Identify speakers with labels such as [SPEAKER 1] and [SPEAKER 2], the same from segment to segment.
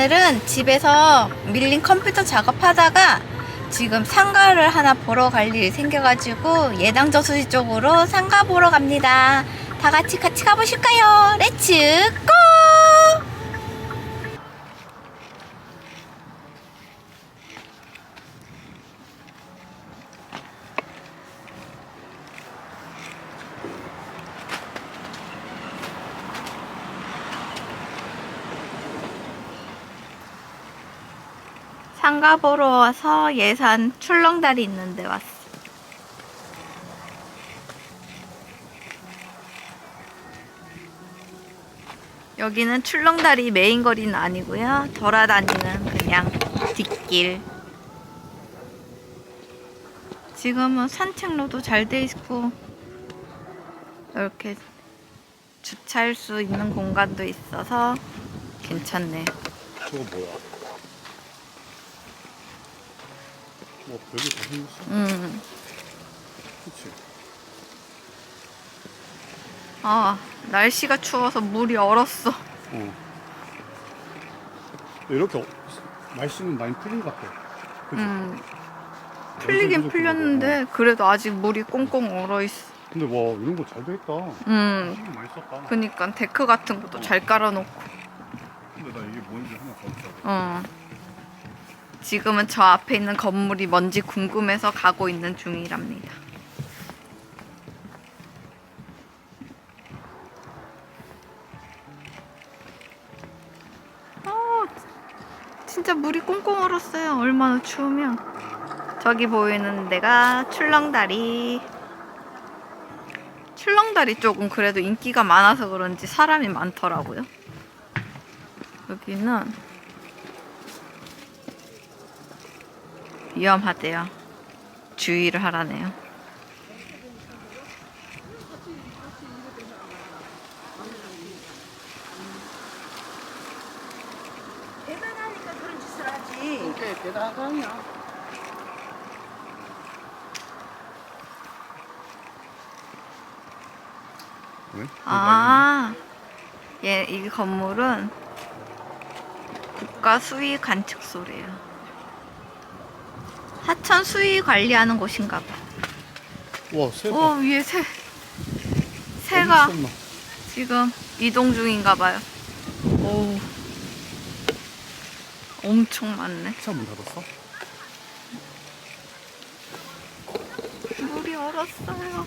[SPEAKER 1] 오늘은 집에서 밀린 컴퓨터 작업하다가 지금 상가를 하나 보러 갈 일이 생겨가지고 예당 저수지 쪽으로 상가 보러 갑니다. 다 같이 같이 가보실까요? 렛츠 고! 상가 보러 와서 예산 출렁다리 있는데 왔어. 여기는 출렁다리 메인 거리는 아니고요. 돌아다니는 그냥 뒷길. 지금은 산책로도 잘 돼 있고 이렇게 주차할 수 있는 공간도 있어서 괜찮네.
[SPEAKER 2] 저거 뭐야? 뭐 별게 다 생겼어?
[SPEAKER 1] 음.
[SPEAKER 2] 그치?
[SPEAKER 1] 아, 날씨가 추워서 물이 얼었어.
[SPEAKER 2] 어. 이렇게 어- 날씨는 많이 풀린 것 같아. 그치?
[SPEAKER 1] 음. 풀리긴
[SPEAKER 2] 엄청
[SPEAKER 1] 풀렸는데 그래도 아직 물이 꽁꽁 얼어 있어.
[SPEAKER 2] 근데 와 이런 거 잘 돼 있다.
[SPEAKER 1] 음.
[SPEAKER 2] 신경 많이 썼다.
[SPEAKER 1] 그니까 데크 같은 것도 잘 깔아놓고.
[SPEAKER 2] 근데 나 이게 뭔지 하나 더 있어.
[SPEAKER 1] 어. 지금은 저 앞에 있는 건물이 뭔지 궁금해서 가고 있는 중이랍니다. 어, 진짜 물이 꽁꽁 얼었어요. 얼마나 추우면. 저기 보이는 데가 출렁다리. 출렁다리 쪽은 그래도 인기가 많아서 그런지 사람이 많더라고요. 여기는 위험하대요. 주의를 하라네요.
[SPEAKER 3] 대단하니까 그런 짓을 하지.
[SPEAKER 2] 이게 대단하냐? 왜?
[SPEAKER 1] 아, 예, 이 건물은 국가 수위 관측소래요. 하천 수위 관리하는 곳인가 봐.
[SPEAKER 2] 와 새가.
[SPEAKER 1] 오, 위에 새. 새가. 지금 이동 중인가 봐요. 오. 엄청 많네.
[SPEAKER 2] 차문 닫았어?
[SPEAKER 1] 물이 얼었어요.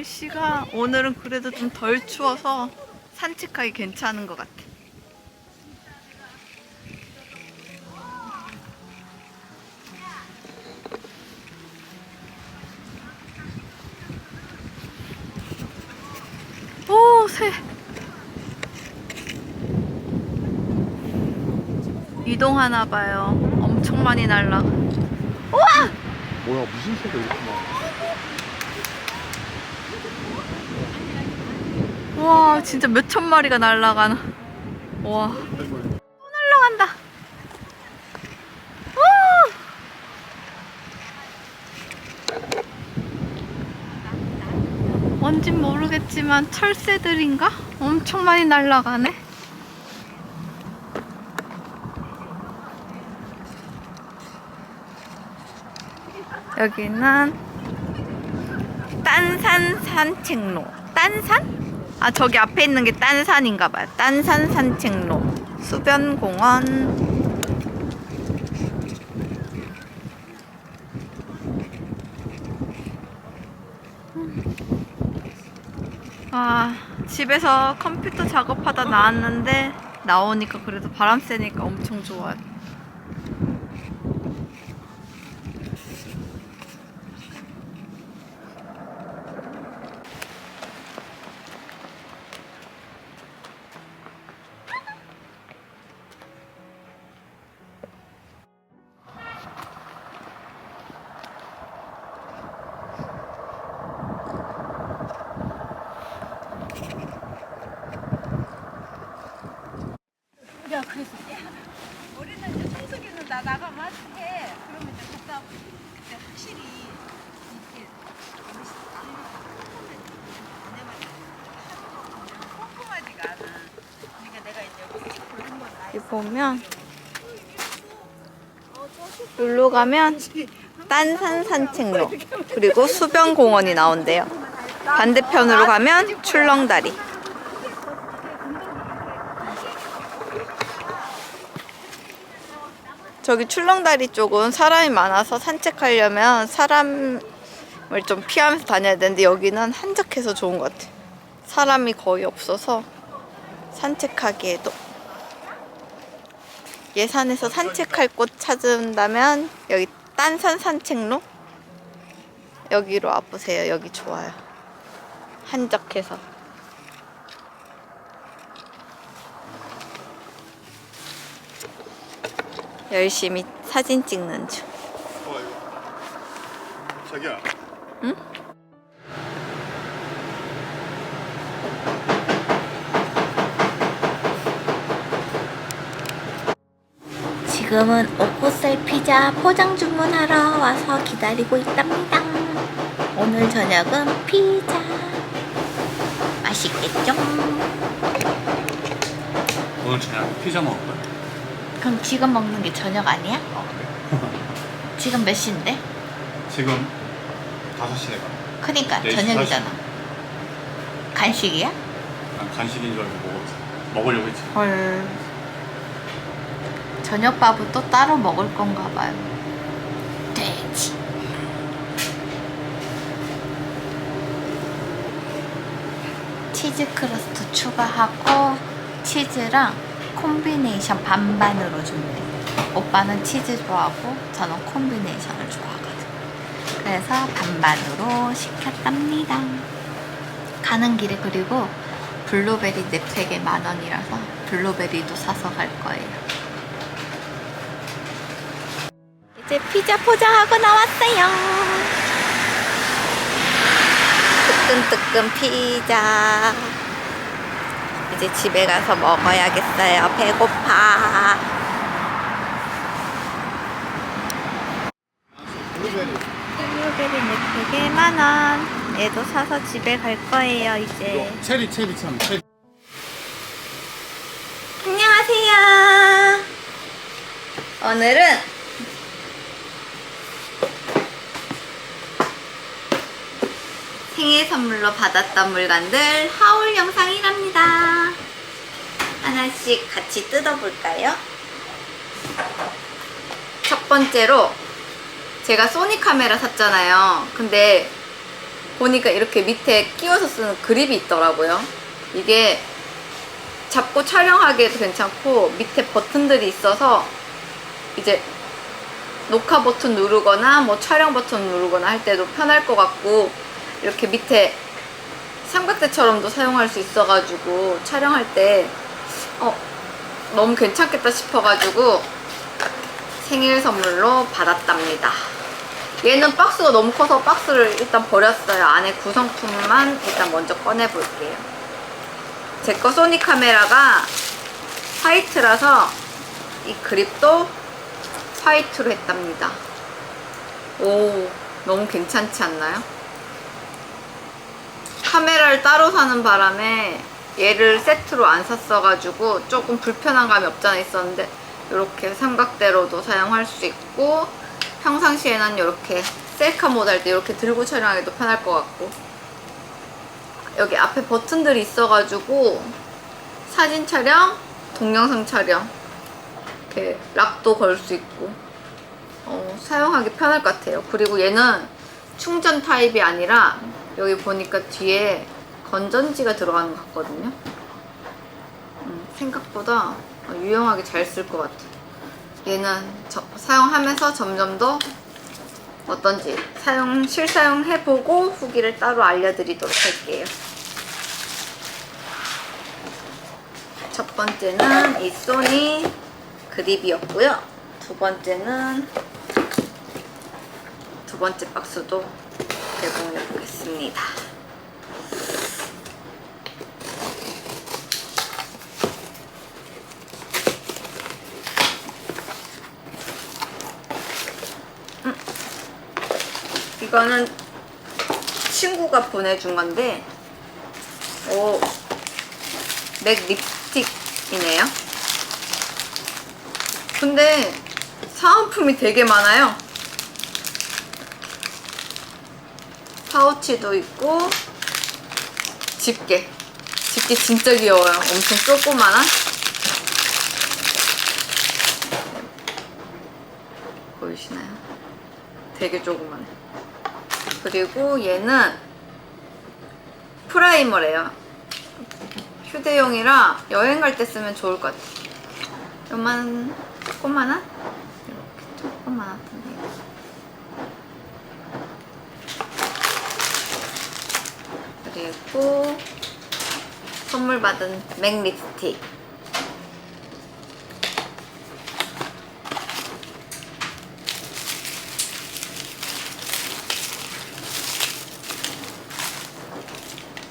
[SPEAKER 1] 날씨가 오늘은 그래도 좀 덜 추워서 산책하기 괜찮은 것 같아. 오, 새. 이동하나 봐요. 엄청 많이 날라. 우와!
[SPEAKER 2] 뭐야 무슨 새가 이렇게 많아?
[SPEAKER 1] 와, 진짜 몇 천 마리가 날아가나. 와,
[SPEAKER 2] 아이고,
[SPEAKER 1] 날아간다. 우! 뭔진 모르겠지만 철새들인가? 엄청 많이 날아가네. 여기는 딴산 산책로. 딴산? 아 저기 앞에 있는 게 딴산인가 봐요. 딴산 산책로. 수변공원. 아 집에서 컴퓨터 작업하다 나왔는데 나오니까 그래도 바람 쐬니까 엄청 좋아요.
[SPEAKER 3] 야, 그래서 우리는
[SPEAKER 1] 확실히 이렇게 꼼꼼하지가 않아. 그러니까 내가 이제 여기 찍고 한번
[SPEAKER 3] 여기 보면 여기로 가면 딴산 산책로 그리고 수변공원이 나온대요. 반대편으로 가면 출렁다리. 저기 출렁다리 쪽은 사람이 많아서 산책하려면 사람을 좀 피하면서 다녀야 되는데 여기는 한적해서 좋은 것 같아. 사람이 거의 없어서 산책하기에도 예산에서 산책할 곳 찾은다면 여기 딴산 산책로 여기로 와보세요. 여기 좋아요. 한적해서. 열심히 사진 찍는 중.
[SPEAKER 2] 어 자기야
[SPEAKER 3] 응?
[SPEAKER 1] 지금은 오코살 피자 포장 주문하러 와서 기다리고 있답니다. 오늘 저녁은 피자. 맛있겠죠?
[SPEAKER 2] 오늘 저녁 피자 먹을 거야?
[SPEAKER 1] 그럼 지금 먹는 게 저녁 아니야?
[SPEAKER 2] 아 그래?
[SPEAKER 1] 지금 몇 시인데?
[SPEAKER 2] 지금 5시에 가
[SPEAKER 1] 그니까
[SPEAKER 2] 네 시,
[SPEAKER 1] 저녁이잖아. 간식이야?
[SPEAKER 2] 난 간식인 줄 알고 먹었어 먹으려고 했지
[SPEAKER 1] 헐. 저녁밥은 또 따로 먹을 건가 봐요. 돼지. 치즈 크러스트 추가하고 치즈랑 콤비네이션 반반으로 준대. 오빠는 치즈 좋아하고 저는 콤비네이션을 좋아하거든. 그래서 반반으로 시켰답니다. 가는 길에 그리고 블루베리 4팩에 만 원이라서 블루베리도 사서 갈 거예요. 이제 피자 포장하고 나왔어요. 뜨끈뜨끈 피자. 이제 집에 가서 먹어야겠어요. 배고파.
[SPEAKER 2] 블루베리
[SPEAKER 3] 블루베리 4팩에 만 원. 얘도 사서 집에 갈 거예요, 이제.
[SPEAKER 2] 체리 체리 참 체리
[SPEAKER 1] 안녕하세요. 오늘은 선물로 받았던 물건들 하울 영상이랍니다. 하나씩 같이 뜯어볼까요? 첫 번째로 제가 소니 카메라 샀잖아요. 근데 보니까 이렇게 밑에 끼워서 쓰는 그립이 있더라고요. 이게 잡고 촬영하기에도 괜찮고 밑에 버튼들이 있어서 이제 녹화 버튼 누르거나 뭐 촬영 버튼 누르거나 할 때도 편할 것 같고 이렇게 밑에 삼각대처럼도 사용할 수 있어가지고 촬영할 때 어, 너무 괜찮겠다 싶어가지고 생일 선물로 받았답니다. 얘는 박스가 너무 커서 박스를 일단 버렸어요. 안에 구성품만 일단 먼저 꺼내볼게요. 제 거 소니 카메라가 화이트라서 이 그립도 화이트로 했답니다. 오, 너무 괜찮지 않나요? 카메라를 따로 사는 바람에 얘를 세트로 안 샀어가지고 조금 불편한 감이 없잖아 있었는데 이렇게 삼각대로도 사용할 수 있고 평상시에는 이렇게 셀카 모드 할 때 이렇게 들고 촬영하기도 편할 것 같고 여기 앞에 버튼들이 있어가지고 사진 촬영, 동영상 촬영 이렇게 락도 걸 수 있고 어, 사용하기 편할 것 같아요. 그리고 얘는 충전 타입이 아니라 여기 보니까 뒤에 건전지가 들어가는 것 같거든요. 음, 생각보다 유용하게 잘 쓸 것 같아요. 얘는 저- 사용하면서 점점 더 어떤지 사용 실사용해보고 후기를 따로 알려드리도록 할게요. 첫 번째는 이 소니 그립이었고요. 두 번째는 두 번째 박스도 개봉해 보겠습니다. 이거는 친구가 보내준 건데, 오, 맥 립스틱이네요. 근데 사은품이 되게 많아요. 파우치도 있고, 집게. 집게 진짜 귀여워요. 엄청 조그마한. 보이시나요? 되게 조그만해. 그리고 얘는 프라이머래요. 휴대용이라 여행 갈 때 쓰면 좋을 것 같아. 요만 조그만한? 이렇게 조그만한 텐데. 그리고 선물 받은 맥 립스틱.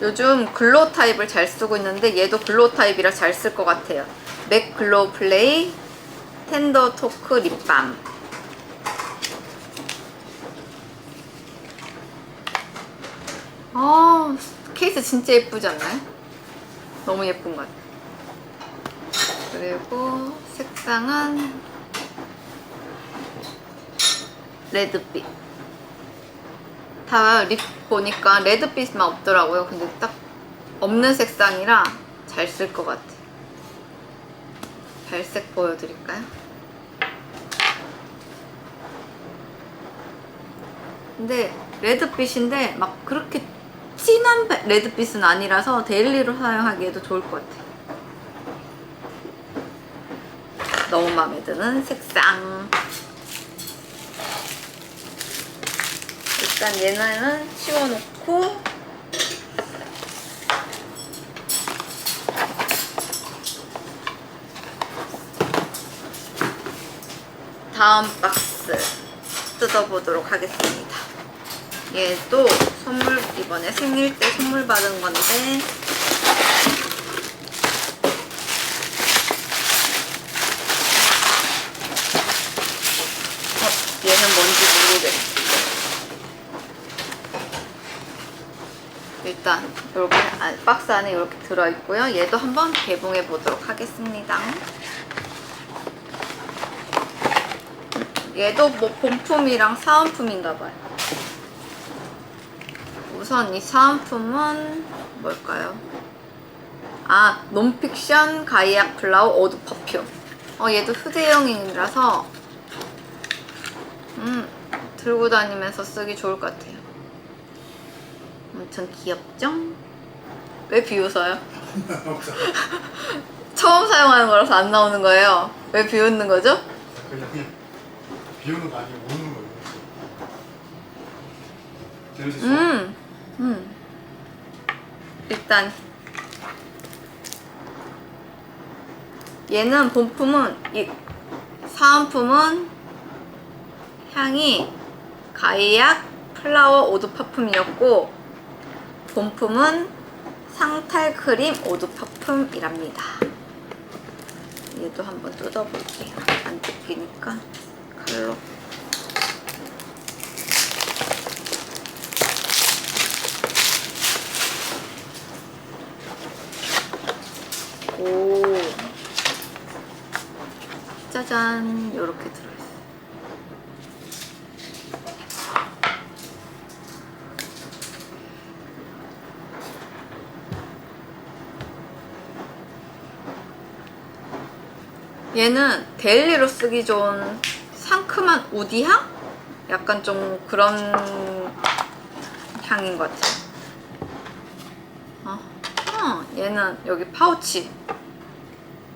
[SPEAKER 1] 요즘 글로우 타입을 잘 쓰고 있는데 얘도 글로우 타입이라 잘 쓸 것 같아요. 맥 글로우 플레이 텐더 토크 립밤. 아 케이스 진짜 예쁘지 않나요? 너무 예쁜 것 같아요. 그리고 색상은 레드빛. 다 립 보니까 레드빛만 없더라고요. 근데 딱 없는 색상이라 잘 쓸 것 같아. 발색 보여드릴까요? 근데 레드빛인데 막 그렇게 진한 배- 레드빛은 아니라서 데일리로 사용하기에도 좋을 것 같아. 너무 마음에 드는 색상. 일단 얘네는 치워놓고 다음 박스 뜯어보도록 하겠습니다. 얘도 선물 이번에 생일 때 선물 받은 건데 어, 얘는 뭔지 모르겠어. 일단 이렇게 안- 박스 안에 이렇게 들어있고요. 얘도 한번 개봉해 보도록 하겠습니다. 얘도 뭐 본품이랑 사은품인가 봐요. 우선 이 사은품은 뭘까요? 아, 논픽션 가이악 플라워 오드 퍼퓸. 어, 얘도 휴대용이라서 음, 들고 다니면서 쓰기 좋을 것 같아요. 엄청 귀엽죠? 왜 비웃어요? 처음 사용하는 거라서 안 나오는 거예요. 왜 비웃는 거죠?
[SPEAKER 2] 그냥 비오는 거 아니고 오는 거예요. 재밌었어?
[SPEAKER 1] 음, 음. 일단 얘는 본품은 이 사은품은 향이 가이악 플라워 오드 파품이었고 본품은 상탈 크림 오드 파품이랍니다. 얘도 한번 뜯어볼게요. 안 뜯기니까 칼로. 짜잔. 요렇게 들어있어. 얘는 데일리로 쓰기 좋은 상큼한 우디향? 약간 좀 그런 향인 것 같아요. 어, 어, 얘는 여기 파우치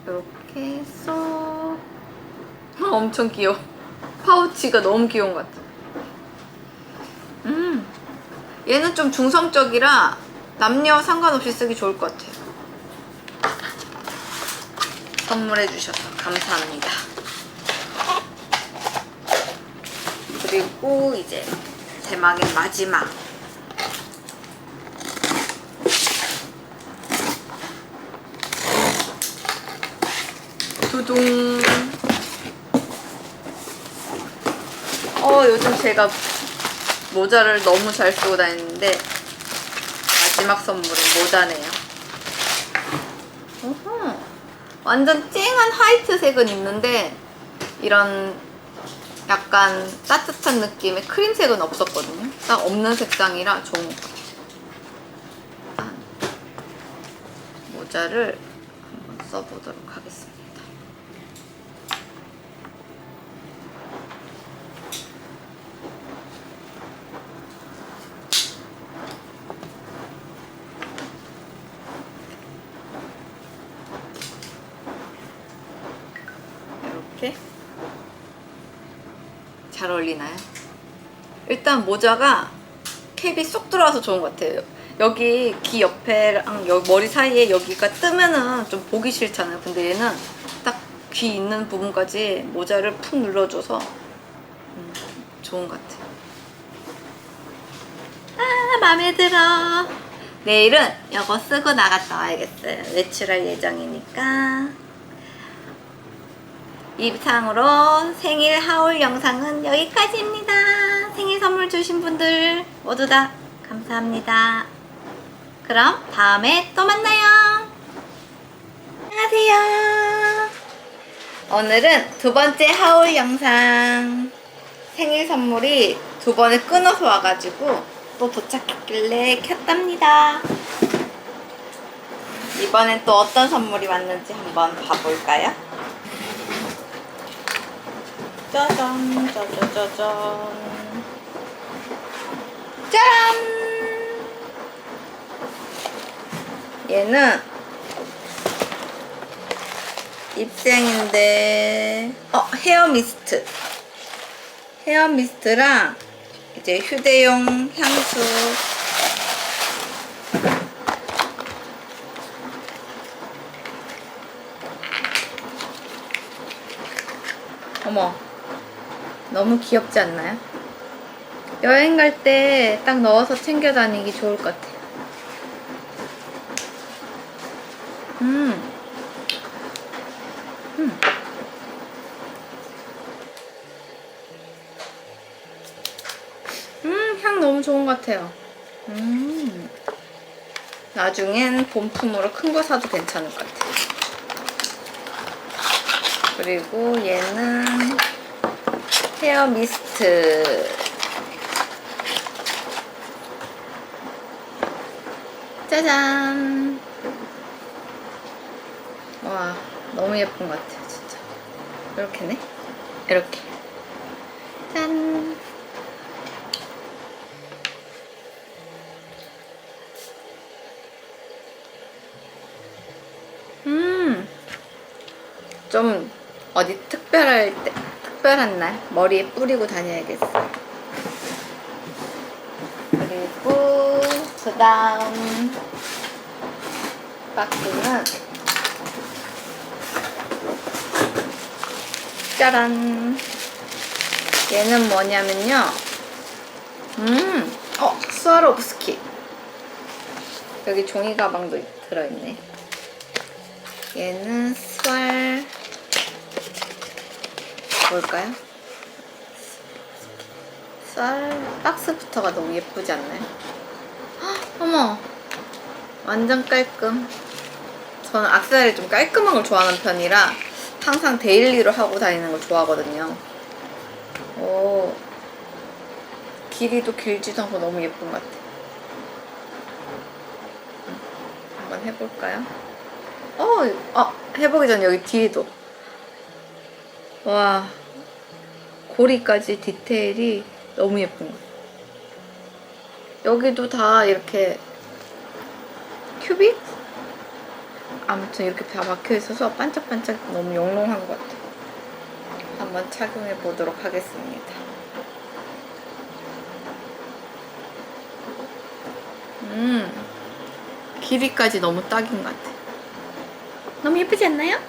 [SPEAKER 1] 이렇게 쏙 어, 엄청 귀여워. 파우치가 너무 귀여운 것 같아. 음 얘는 좀 중성적이라 남녀 상관없이 쓰기 좋을 것 같아요. 선물해 주셔서 감사합니다. 그리고 이제 대망의 마지막. 두둥. 어, 요즘 제가 모자를 너무 잘 쓰고 다니는데 마지막 선물은 모자네요. 어허. 완전 쨍한 화이트색은 있는데 이런 약간 따뜻한 느낌의 크림색은 없었거든요. 딱 없는 색상이라 좋은 것 같아요. 모자를 한번 써보도록 하겠습니다. 이렇게 잘 어울리나요? 일단 모자가 캡이 쏙 들어와서 좋은 것 같아요. 여기 귀 옆에랑 여기 머리 사이에 여기가 뜨면은 좀 보기 싫잖아요. 근데 얘는 딱 귀 있는 부분까지 모자를 푹 눌러줘서 음, 좋은 것 같아요. 아, 마음에 들어. 내일은 이거 쓰고 나갔다 와야겠어요. 외출할 예정이니까. 이상으로 생일 하울 영상은 여기까지입니다. 생일 선물 주신 분들 모두 다 감사합니다. 그럼 다음에 또 만나요. 안녕하세요. 오늘은 두 번째 하울 영상. 생일 선물이 두 번을 끊어서 와가지고 또 도착했길래 켰답니다. 이번엔 또 어떤 선물이 왔는지 한번 봐볼까요? 짜잔, 짜자자잔. 짜란! 얘는 입생인데, 어, 헤어 미스트. 헤어 미스트랑 이제 휴대용 향수. 어머, 너무 귀엽지 않나요? 여행 갈 때 딱 넣어서 챙겨 다니기 좋을 것 같아요. 음. 음. 음, 향 너무 좋은 것 같아요. 음. 나중엔 본품으로 큰 거 사도 괜찮을 것 같아요. 그리고 얘는 헤어 미스트. 짜잔. 와, 너무 예쁜 것 같아요, 진짜. 이렇게네? 이렇게. 짠. 음. 좀 어디 특별할 때, 특별한 날 머리에 뿌리고 다녀야겠어. 그리고 그 다음 박스는 짜란. 얘는 뭐냐면요. 음, 어, 스와로브스키. 여기 종이 가방도 들어있네. 얘는 스왈 뭘까요? 쌀 박스부터가 너무 예쁘지 않나요? 헉, 어머 완전 깔끔. 저는 악세사리 좀 깔끔한 걸 좋아하는 편이라 항상 데일리로 하고 다니는 걸 좋아하거든요. 오 길이도 길지도 않고 너무 예쁜 것 같아요 음, 한번 해볼까요? 어, 어 해보기 전 여기 뒤에도. 와 고리까지 디테일이 너무 예쁜 거 여기도 다 이렇게 큐빅? 아무튼 이렇게 다 박혀 있어서 반짝반짝 너무 영롱한 것 같아요. 한번 착용해 보도록 하겠습니다. 음, 길이까지 너무 딱인 것 같아. 너무 예쁘지 않나요?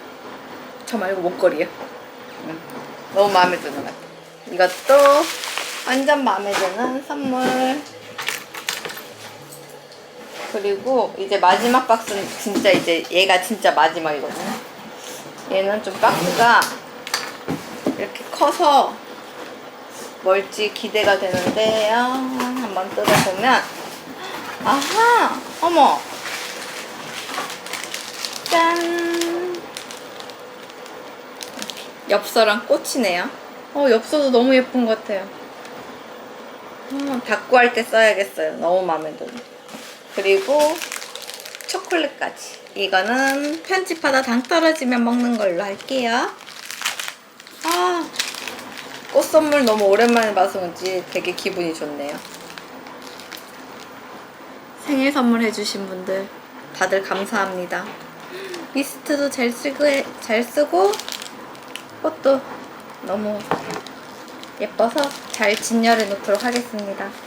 [SPEAKER 1] 저 말고 목걸이요. 음, 너무 마음에 드는 것 같아. 이것도 완전 마음에 드는 선물. 그리고 이제 마지막 박스는 진짜 이제 얘가 진짜 마지막이거든요. 얘는 좀 박스가 이렇게 커서 뭘지 기대가 되는데요. 한번 뜯어보면 아하! 어머! 짠! 엽서랑 꽃이네요. 어, 엽서도 너무 예쁜 것 같아요. 음, 닦고 할 때 써야겠어요. 너무 마음에 들어. 그리고 초콜릿까지. 이거는 편집하다 당 떨어지면 먹는 걸로 할게요. 아, 꽃 선물 너무 오랜만에 봐서 그런지 되게 기분이 좋네요. 생일 선물 해주신 분들 다들 감사합니다. 리스트도 잘 쓰고, 잘 쓰고 꽃도 너무 예뻐서 잘 진열해 놓도록 하겠습니다.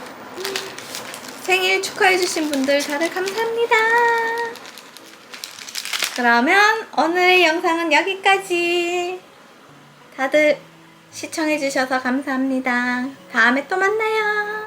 [SPEAKER 1] 생일 축하해주신 분들 다들 감사합니다. 그러면 오늘의 영상은 여기까지. 다들 시청해주셔서 감사합니다. 다음에 또 만나요.